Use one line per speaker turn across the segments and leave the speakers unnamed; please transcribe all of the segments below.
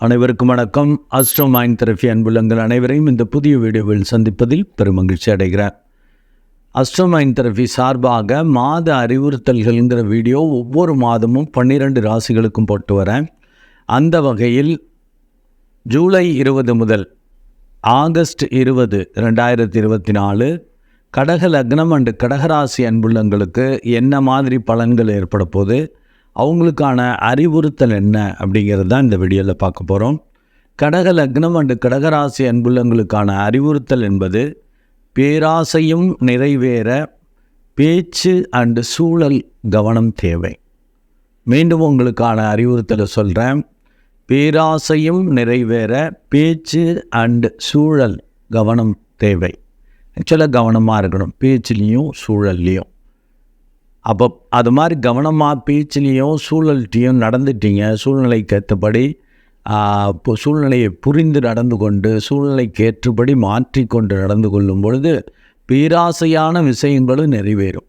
அனைவருக்கும் வணக்கம். Astro mind therapy அன்புள்ளங்கள் அனைவரையும் இந்த புதிய வீடியோவில் சந்திப்பதில் பெருமகிழ்ச்சி அடைகிறேன். அஸ்ட்ரோ மைண்ட் தெரபி சார்பாக மாத அறிவுறுத்தல்கள்ங்கிற வீடியோ ஒவ்வொரு மாதமும் பன்னிரெண்டு ராசிகளுக்கும் போட்டு வரேன். அந்த வகையில் ஜூலை இருபது முதல் ஆகஸ்ட் இருபது ரெண்டாயிரத்தி இருபத்தி நாலு கடக லக்னம் அண்டு கடகராசி அன்புள்ளங்களுக்கு என்ன மாதிரி பலன்கள் ஏற்பட போகுது? அவங்களுக்கான அறிவுறுத்தல் என்ன அப்படிங்கிறது தான் இந்த வீடியோவில் பார்க்க போகிறோம் கடக லக்னம் அண்டு கடகராசி அன்புள்ளங்களுக்கான அறிவுறுத்தல் என்பது பேராசையும் நிறைவேற பேச்சு அண்டு சூழல் கவனம் தேவை. மீண்டும் உங்களுக்கான அறிவுறுத்தலை சொல்கிறேன் பேராசையும் நிறைவேற பேச்சு அண்டு சூழல் கவனம் தேவை. ஆக்சுவலாக கவனமாக இருக்கணும். பேச்சுலேயும் சூழல்லையும். அப்போ அது மாதிரி கவனமாக பேச்சிலையும் சூழல்கிட்டையும் நடந்துட்டீங்க. சூழ்நிலைக்கு ஏற்றபடி இப்போ சூழ்நிலையை புரிந்து நடந்து கொண்டு சூழ்நிலைக்கு ஏற்றபடி மாற்றிக்கொண்டு நடந்து கொள்ளும் பொழுது பேராசையான விஷயங்களும் நிறைவேறும்.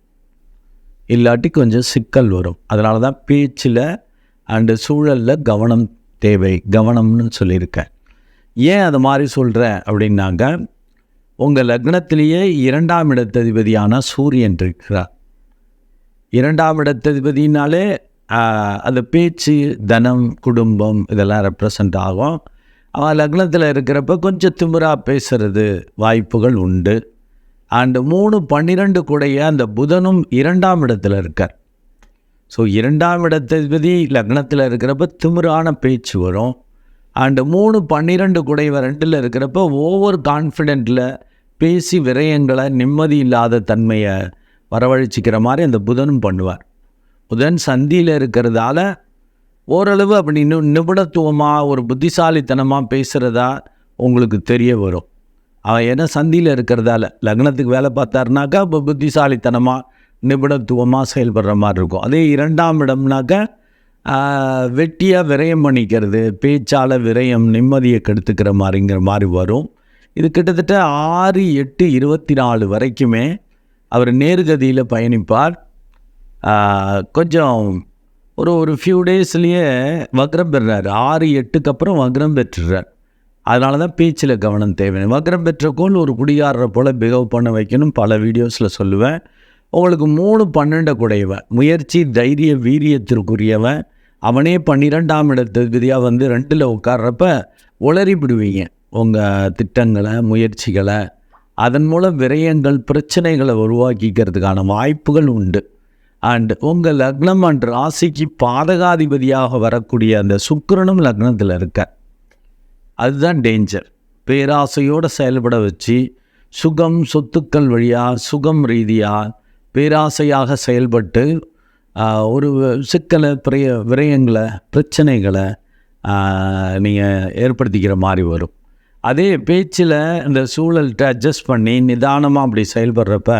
இல்லாட்டி கொஞ்சம் சிக்கல் வரும். அதனால தான் பேச்சில் அண்டு சூழலில் கவனம் தேவை கவனம்னு சொல்லியிருக்கேன் ஏன் அது மாதிரி சொல்கிறேன் அப்படின்னாங்க உங்கள் லக்னத்திலேயே இரண்டாம் இடத்ததிபதியான சூரியன் இருக்கிறார். இரண்டாம் இடத்ததிபதினாலே அந்த பேச்சு தனம் குடும்பம் இதெல்லாம் ரெப்ரசன்ட் ஆகும். அவன் லக்னத்தில் இருக்கிறப்ப கொஞ்சம் திமிராக பேசுகிறது வாய்ப்புகள் உண்டு. அண்டு மூணு பன்னிரெண்டு கூடைய அந்த புதனும் இரண்டாம் இடத்துல இருக்கார். ஸோ இரண்டாம் இடத்ததிபதி லக்னத்தில் இருக்கிறப்ப திமுறான பேச்சு வரும். அண்டு மூணு பன்னிரெண்டு குடைவ ரெண்டில் இருக்கிறப்ப ஓவர் கான்ஃபிடென்ட்டில் பேசி விரயங்களை நிம்மதி இல்லாத தன்மையை வரவழைச்சிக்கிற மாதிரி அந்த புதனும் பண்ணுவார். புதன் சந்தியில் இருக்கிறதால ஓரளவு அப்படி நி நிபுணத்துவமாக ஒரு புத்திசாலித்தனமாக பேசுகிறதா உங்களுக்கு தெரிய வரும். அவன் என்ன சந்தியில் இருக்கிறதால லக்னத்துக்கு வேலை பார்த்தாருனாக்கா இப்போ புத்திசாலித்தனமாக நிபுணத்துவமாக செயல்படுற மாதிரி இருக்கும். அதே இரண்டாம் இடம்னாக்கா வெட்டியாக விரயம் பண்ணிக்கிறது பேச்சால் விரயம் நிம்மதியை கெடுத்துக்கிற மாதிரிங்கிற மாதிரி வரும். இது கிட்டத்தட்ட ஆறு எட்டு இருபத்தி நாலு வரைக்குமே அவர் நேர்கதியில் பயணிப்பார். கொஞ்சம் ஒரு ஒரு ஃபியூ டேஸ்லேயே வக்ரம் பெறுறார். ஆறு எட்டுக்கு அப்புறம் வக்ரம் பெற்றுறார். அதனால தான் பேச்சில் கவனம் தேவை. வக்ரம் பெற்ற கோல் ஒரு குடிகாரரை போல் பிகவ் பண்ண வைக்கணும். பல வீடியோஸில் சொல்லுவேன். உங்களுக்கு மூணு பன்னெண்டை குடையவன். முயற்சி தைரிய வீரியத்திற்குரியவன். அவனே பன்னிரெண்டாம் இடத்தகுதியாக வந்து ரெண்டில் உட்கார்றப்ப உளறி விடுவீங்க உங்கள் திட்டங்களை முயற்சிகளை. அதன் மூலம் விரயங்கள் பிரச்சனைகளை உருவாக்கிக்கிறதுக்கான வாய்ப்புகள் உண்டு. அண்ட் உங்கள் லக்னம் அண்ட் ராசிக்கு பாதகாதிபதியாக வரக்கூடிய அந்த சுக்கிரனும் லக்னத்தில் இருக்க. அதுதான் டேஞ்சர் பேராசையோடு செயல்பட வச்சு சுகம் சொத்துக்கள் வழியாக சுகம் ரீதியாக பேராசையாக செயல்பட்டு ஒரு சிக்கலை பிரிய விரயங்களை பிரச்சனைகளை நீங்கள் ஏற்படுத்திக்கிற மாதிரி வரும். அதே பேச்சில் இந்த சூழல்கிட்ட அட்ஜஸ்ட் பண்ணி நிதானமாக அப்படி செயல்படுறப்ப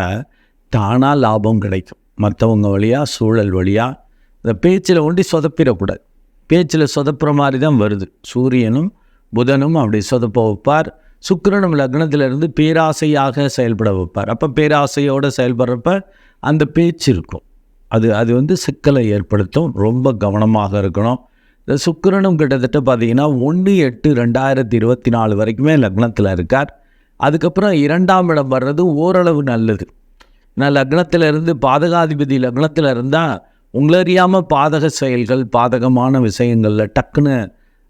தானாக லாபம் கிடைக்கும். மற்றவங்க வழியாக சூழல் வழியாக இந்த பேச்சில் ஒண்டி சொதப்பிடக்கூடாது. பேச்சில் சொதப்புற மாதிரி தான் வருது. சூரியனும் புதனும் அப்படி சொதப்ப வைப்பார். சுக்கிரனும் லக்னத்திலிருந்து பேராசையாக செயல்பட வைப்பார். அப்போ பேராசையோடு செயல்படுறப்ப அந்த பேச்சு இருக்கும். அது அது வந்து சிக்கலை ஏற்படுத்தும். ரொம்ப கவனமாக இருக்கணும். இந்த சுக்கரனும் கிட்டத்தட்ட பார்த்தீங்கன்னா ஒன்று எட்டு ரெண்டாயிரத்தி இருபத்தி நாலு வரைக்குமே லக்னத்தில் இருக்கார். அதுக்கப்புறம் இரண்டாம் இடம் வர்றது ஓரளவு நல்லது. நான் லக்னத்தில் இருந்து பாதகாதிபதி லக்னத்தில் இருந்தால் உங்களை அறியாமல் பாதக செயல்கள் பாதகமான விஷயங்களில் டக்குன்னு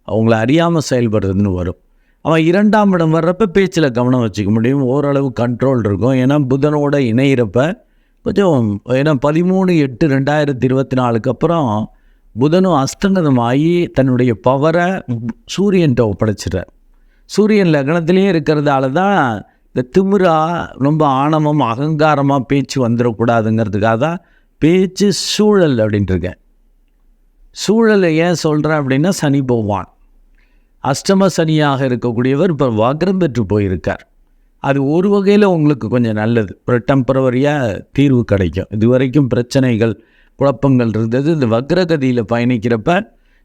அவங்கள அறியாமல் செயல்படுறதுன்னு வரும். அவன் இரண்டாம் இடம் வர்றப்ப பேச்சில் கவனம் வச்சுக்க முடியும். ஓரளவு கண்ட்ரோல் இருக்கும். ஏன்னா புதனோட இணையிறப்ப கொஞ்சம் ஏன்னா பதிமூணு எட்டு ரெண்டாயிரத்தி இருபத்தி நாலுக்கு அப்புறம் புதனும் அஸ்தங்கதமாகி தன்னுடைய பவரை சூரியன்கிட்ட ஒப்படைச்சிடுறார். சூரியன் லக்னத்திலேயே இருக்கிறதால தான் இந்த திமிரா ரொம்ப ஆணவம் அகங்காரமாக பேச்சு வந்துடக்கூடாதுங்கிறதுக்காக தான் பேச்சு சூழல் அப்படின்ட்டுருக்கேன். சூழலை ஏன் சொல்கிறேன் அப்படின்னா சனி போவான் அஷ்டம சனியாக இருக்கக்கூடியவர் இப்போ வக்ரம் பெற்று போயிருக்கார். அது ஒரு வகையில் உங்களுக்கு கொஞ்சம் நல்லது. ஒரு டெம்பரவரியாக தீர்வு கிடைக்கும். இது வரைக்கும் பிரச்சனைகள் குழப்பங்கள் இருந்தது. இந்த வக்ரகதியில் பயணிக்கிறப்ப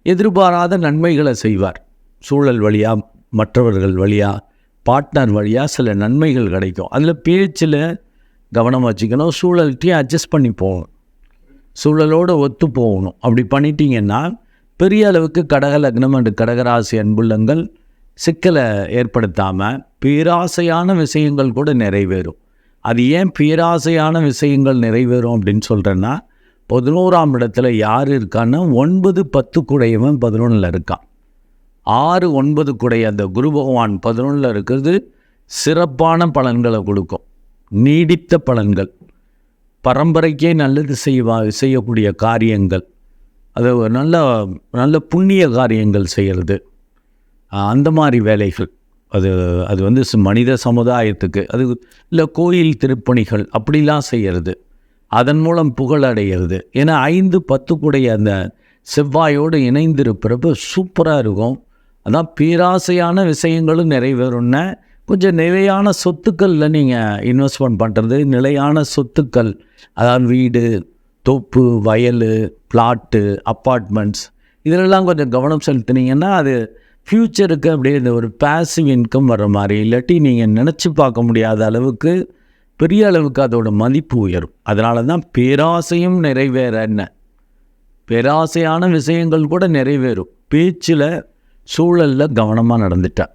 எதிர்பாராத நன்மைகளை செய்வார். சூழல் வழியாக மற்றவர்கள் வழியாக பார்ட்னர் வழியாக சில நன்மைகள் கிடைக்கும். அதில் பேச்சில் கவனம் வச்சுக்கணும். சூழல்கிட்டையும் அட்ஜஸ்ட் பண்ணி போகணும். சூழலோடு ஒத்து போகணும். அப்படி பண்ணிட்டீங்கன்னா பெரிய அளவுக்கு கடக லக்னம் அண்டு கடகராசி அன்புள்ளங்கள் சிக்கலை ஏற்படுத்தாமல் பேராசையான விஷயங்கள் கூட நிறைவேறும். அது ஏன் பேராசையான விஷயங்கள் நிறைவேறும் அப்படின்னு சொல்கிறேன்னா பதினோராம் இடத்துல யார் இருக்கான்னா ஒன்பது பத்து குடையவன் பதினொன்றில் இருக்கான். ஆறு ஒன்பது குடைய அந்த குரு பகவான் பதினொன்றில் இருக்கிறது சிறப்பான பலன்களை கொடுக்கும். நீடித்த பலன்கள். பரம்பரைக்கே நல்லது செய்வா செய்யக்கூடிய காரியங்கள். அது நல்ல நல்ல புண்ணிய காரியங்கள் செய்கிறது அந்த மாதிரி வேலைகள். அது அது வந்து மனித சமுதாயத்துக்கு அது இல்லை கோயில் திருப்பணிகள் அப்படிலாம் செய்கிறது அதன் மூலம் புகழடைகிறது. ஏன்னா ஐந்து பத்துக்குடைய அந்த செவ்வாயோடு இணைந்திருப்பறப்ப சூப்பராக இருக்கும். அதான் பேராசையான விஷயங்களும் நிறைவேறும்னா. கொஞ்சம் நிலையான சொத்துக்களில் நீங்கள் இன்வெஸ்ட்மெண்ட் பண்ணுறது நிலையான சொத்துக்கள் அதாவது வீடு தோப்பு வயல் பிளாட்டு அப்பார்ட்மெண்ட்ஸ் இதிலெல்லாம் கொஞ்சம் கவனம் செலுத்தினீங்கன்னா அது ஃப்யூச்சருக்கு அப்படியே இந்த ஒரு பேசிவ் இன்கம் வர்ற மாதிரி. இல்லாட்டி நீங்கள் நினச்சி பார்க்க முடியாத அளவுக்கு பெரிய அளவுக்கு அதோட மதிப்பு உயரும். அதனால தான் பேராசையும் நிறைவேற என்ன? பேராசையான விஷயங்கள் கூட நிறைவேறும். பேச்சில் சூழலில் கவனமாக நடந்துட்டா.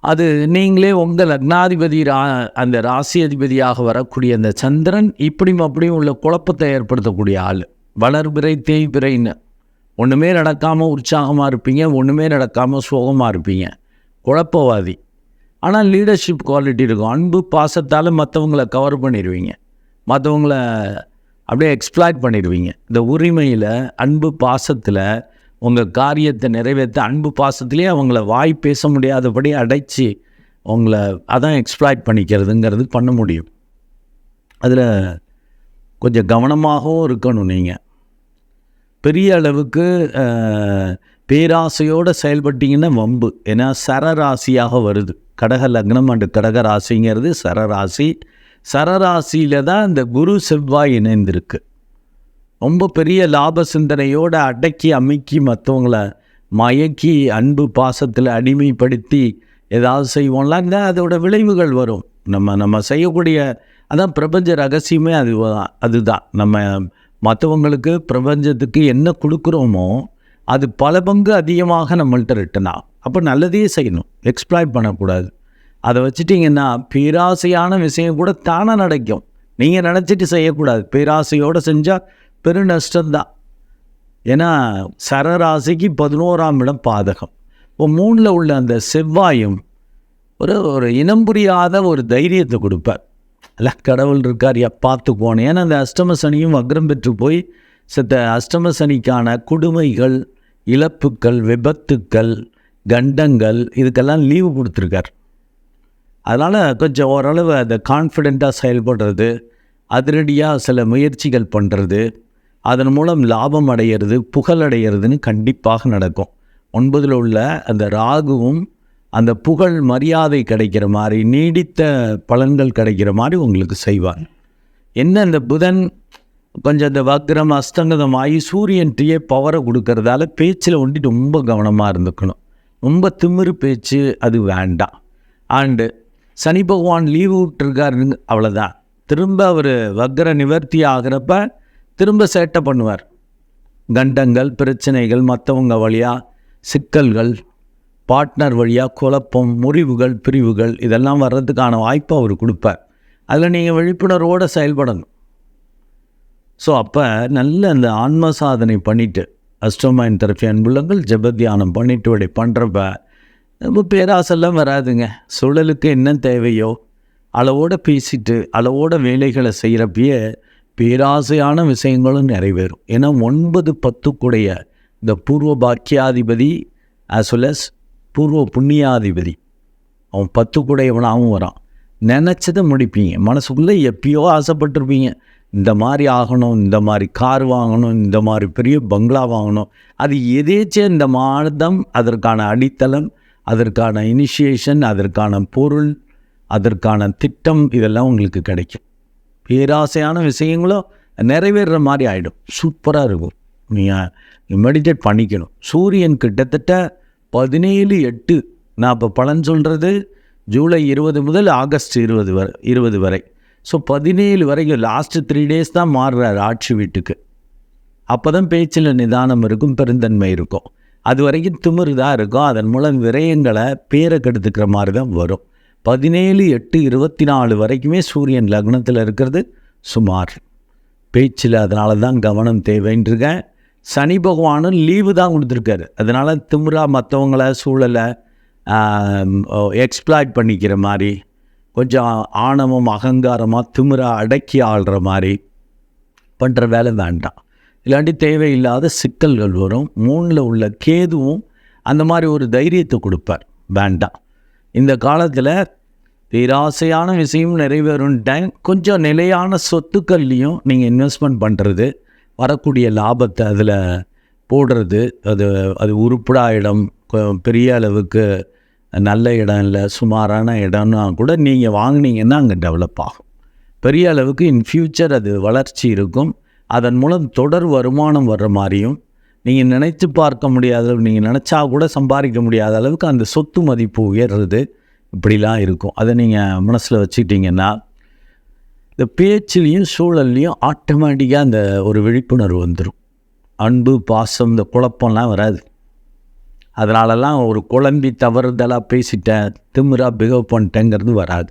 அது நீங்களே உங்கள் லக்னாதிபதி ரா அந்த ராசி அதிபதியாக வரக்கூடிய அந்த சந்திரன் இப்படியும் அப்படியும் உள்ள குழப்பத்தை ஏற்படுத்தக்கூடிய ஆள். வளர்பிறை தேய்பிறைன்னு. ஒன்றுமே நடக்காமல் உற்சாகமாக இருப்பீங்க ஒன்றுமே நடக்காமல் சோகமாக இருப்பீங்க. குழப்பவாதி. ஆனால் லீடர்ஷிப் குவாலிட்டி இருக்கும். அன்பு பாசத்தால் மற்றவங்கள கவர் பண்ணிடுவீங்க. மற்றவங்கள அப்படியே எக்ஸ்ப்ளாய்ட் பண்ணிடுவீங்க. இந்த உரிமையில் அன்பு பாசத்தில் உங்கள் காரியத்தை நிறைவேற்ற அன்பு பாசத்துலேயே அவங்கள வாய் பேச முடியாதபடி அடைச்சி உங்களை அதான் எக்ஸ்ப்ளாய்ட் பண்ணிக்கிறதுங்கிறது பண்ண முடியும். அதில் கொஞ்சம் கவனமாகவும் இருக்கணும் நீங்கள் பெரிய அளவுக்கு பேராசையோடு செயல்பட்டீங்கன்னா வம்பு. ஏன்னா சரராசியாக வருது. கடக லக்னம் அண்டு கடக ராசிங்கிறது சரராசி. சரராசியில் தான் இந்த குரு செவ்வாய் இணைந்திருக்கு. ரொம்ப பெரிய லாப சிந்தனையோடு அடக்கி அமுக்கி மற்றவங்கள மயக்கி அன்பு பாசத்தில் அடிமைப்படுத்தி ஏதாவது செய்வோம்லாம் இருந்தால் அதோட விளைவுகள் வரும். நம்ம நம்ம செய்யக்கூடிய அதான் பிரபஞ்ச ரகசியமே அது அதுதான். நம்ம மற்றவங்களுக்கு பிரபஞ்சத்துக்கு என்ன கொடுக்குறோமோ அது பல பங்கு அதிகமாக நம்மள்கிட்ட ரிட்டன் ஆகும். அப்போ நல்லதே செய்யணும். எக்ஸ்ப்ளாய்ட் பண்ணக்கூடாது. அதை வச்சுட்டிங்கன்னா பேராசையான விஷயம் கூட தானாக நடக்கும். நீங்கள் நினச்சிட்டு செய்யக்கூடாது. பேராசையோடு செஞ்சால் பெரு நஷ்டம்தான். ஏன்னா சரராசிக்கு பதினோராம் இடம் பாதகம். இப்போ மூணில் உள்ள அந்த செவ்வாயும் ஒரு ஒரு இனம் புரியாத ஒரு தைரியத்தை கொடுப்பார். அல்ல கடவுள் இருக்கார் யா பார்த்துக்குவோன்னு ஏன்னா அந்த அஷ்டம சனியும் அக்ரம் பெற்று போய் செத்த அஷ்டம சனிக்கான கொடுமைகள் இழப்புக்கள் விபத்துக்கள் கண்டங்கள் இதுக்கெல்லாம் லீவு கொடுத்துருக்கார். அதனால் கொஞ்சம் ஓரளவு அதை கான்ஃபிடெண்ட்டாக செயல்படுறது அதிரடியாக சில முயற்சிகள் பண்ணுறது அதன் மூலம் லாபம் அடையிறது புகழ் அடையிறதுன்னு கண்டிப்பாக நடக்கும். ஒன்பதில் உள்ள அந்த ராகுவும் அந்த புகழ் மரியாதை கிடைக்கிற மாதிரி நீடித்த பலன்கள் கிடைக்கிற மாதிரி உங்களுக்கு செய்வார். என்ன இந்த புதன் கொஞ்சம் இந்த வக்ரம் அஸ்தங்கதம் ஆகி சூரியன்கிட்டயே பவரை கொடுக்கறதால பேச்சில் ஒண்டி ரொம்ப கவனமாக இருந்துக்கணும். ரொம்ப திமிரு பேச்சு அது வேண்டாம். ஆண்டு சனி பகவான் லீவு விட்டுருக்காருங்க அவ்வளோதான் திரும்ப அவர் வக்ர நிவர்த்தி ஆகிறப்ப திரும்ப சேட்டை பண்ணுவார். கண்டங்கள் பிரச்சனைகள் மற்றவங்க வழியாக சிக்கல்கள் பார்ட்னர் வழியாக குழப்பம் முறிவுகள் பிரிவுகள் இதெல்லாம் வர்றதுக்கான வாய்ப்பை அவர் கொடுப்பார். அதில் நீங்கள் விழிப்புணர்வோடு செயல்படணும். ஸோ அப்போ நல்ல அந்த ஆன்ம சாதனை பண்ணிவிட்டு அஷ்டமாயின் தரப்பி அன்புள்ளங்கள் ஜபத்தியானம் தியானம் பண்ணிட்டு அப்படி பண்ணுறப்ப ரொம்ப பேராசெல்லாம் வராதுங்க. சூழலுக்கு என்ன தேவையோ அளவோட பேசிட்டு அளவோட வேலைகளை செய்கிறப்பயே பேராசையான விஷயங்களும் நிறைவேறும். ஏன்னா ஒன்பது பத்துக்குடைய இந்த பூர்வ பாக்கியாதிபதி ஆஸ் வெல் அஸ் பூர்வ புண்ணியாதிபதி. அவன் பத்துக்குடையவனாகவும் வரான். நினச்சதை முடிப்பீங்க. மனசுக்குள்ளே எப்பயோ ஆசைப்பட்டிருப்பீங்க. இந்த மாதிரி ஆகணும் இந்த மாதிரி கார் வாங்கணும் இந்த மாதிரி பெரிய பங்களா வாங்கணும். அது எதேச்சும் இந்த மாதம் அதற்கான அடித்தளம் அதற்கான இனிஷியேஷன் அதற்கான பொருள் அதற்கான திட்டம் இதெல்லாம் உங்களுக்கு கிடைக்கும். பேராசையான விஷயங்களும் நிறைவேறுற மாதிரி ஆகிடும் சூப்பராக இருக்கும். நீங்கள் மெடிடேட் பண்ணிக்கணும். சூரியன் கிட்டத்தட்ட பதினேழு எட்டு நான் இப்போ பலன் சொல்கிறது ஜூலை இருபது முதல் ஆகஸ்ட் இருபது வரை இருபது வரை. ஸோ பதினேழு வரைக்கும் லாஸ்ட்டு த்ரீ டேஸ் தான் மாறுறாரு ஆட்சி வீட்டுக்கு. அப்போ தான் பேச்சில் நிதானம் இருக்கும் பெருந்தன்மை இருக்கும். அது வரைக்கும் திமிரு தான் இருக்கும். அதன் மூலம் விரயங்களை பேரை கெடுத்துக்கிற மாதிரி தான் வரும். பதினேழு எட்டு இருபத்தி நாலு வரைக்குமே சூரியன் லக்னத்தில் இருக்கிறது சுமார். பேச்சில் அதனால தான் கவனம் தேவைன்றிருக்கேன் சனி பகவானும் லீவு தான் கொடுத்துருக்காரு. அதனால் திமுறா மற்றவங்கள சூழலை எக்ஸ்ப்ளாய்ட் பண்ணிக்கிற மாதிரி கொஞ்சம் ஆணவம் அகங்காரமாக திமிராக அடக்கி ஆள்ற மாதிரி பண்ணுற வேலை வேண்டாம். இல்லாட்டி தேவையில்லாத சிக்கல்கள் வரும். மூணில் உள்ள கேதுவும் அந்த மாதிரி ஒரு தைரியத்தை கொடுப்பார். வேண்டாம். இந்த காலத்தில் பேராசையான விஷயம் நிறைவேறும் டைம் கொஞ்சம் நிலையான சொத்துக்கள்லையும் நீங்கள் இன்வெஸ்ட்மெண்ட் பண்ணுறது வரக்கூடிய லாபத்தை அதில் போடுறது அது அது உருப்படா இடம் பெரிய அளவுக்கு நல்ல இடம் இல்லை சுமாரான இடம்னா கூட நீங்கள் வாங்குனீங்கன்னா அங்கே டெவலப் ஆகும். பெரிய அளவுக்கு இன் ஃப்யூச்சர் அது வளர்ச்சி இருக்கும். அதன் மூலம் தொடர் வருமானம் வர்ற மாதிரியும் நீங்கள் நினைத்து பார்க்க முடியாத அளவு நீங்கள் நினச்சா கூட சம்பாதிக்க முடியாத அளவுக்கு அந்த சொத்து மதிப்பு உயர்றது இப்படிலாம் இருக்கும். அதை நீங்கள் மனசில் வச்சுக்கிட்டிங்கன்னா இந்த பேச்சுலேயும் சூழல்லையும் ஆட்டோமேட்டிக்காக அந்த ஒரு விழிப்புணர்வு வந்துடும் அன்பு பாசம் இந்த குழப்பம்லாம் வராது. அதனாலலாம் ஒரு குழம்பி தவறுதலாக பேசிட்டேன் திமிரா பிஹேவ் பண்ணிட்டேங்கிறது வராது.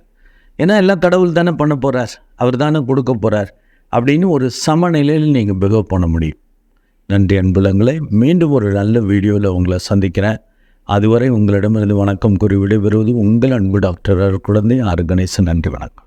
ஏன்னா எல்லாம் கடவுள் தானே பண்ண போகிறார் அவர் தானே கொடுக்க போகிறார் அப்படின்னு ஒரு சமநிலையில் நீங்கள் பிஹேவ் பண்ண முடியும். நன்றி அன்புலங்களை மீண்டும் ஒரு நல்ல வீடியோவில் உங்களை சந்திக்கிறேன். அதுவரை உங்களிடமிருந்து வணக்கம் கூறி விடைபெறுவது உங்கள் அன்பு டாக்டர் குழந்தை ஆர் கணேசன். நன்றி வணக்கம்.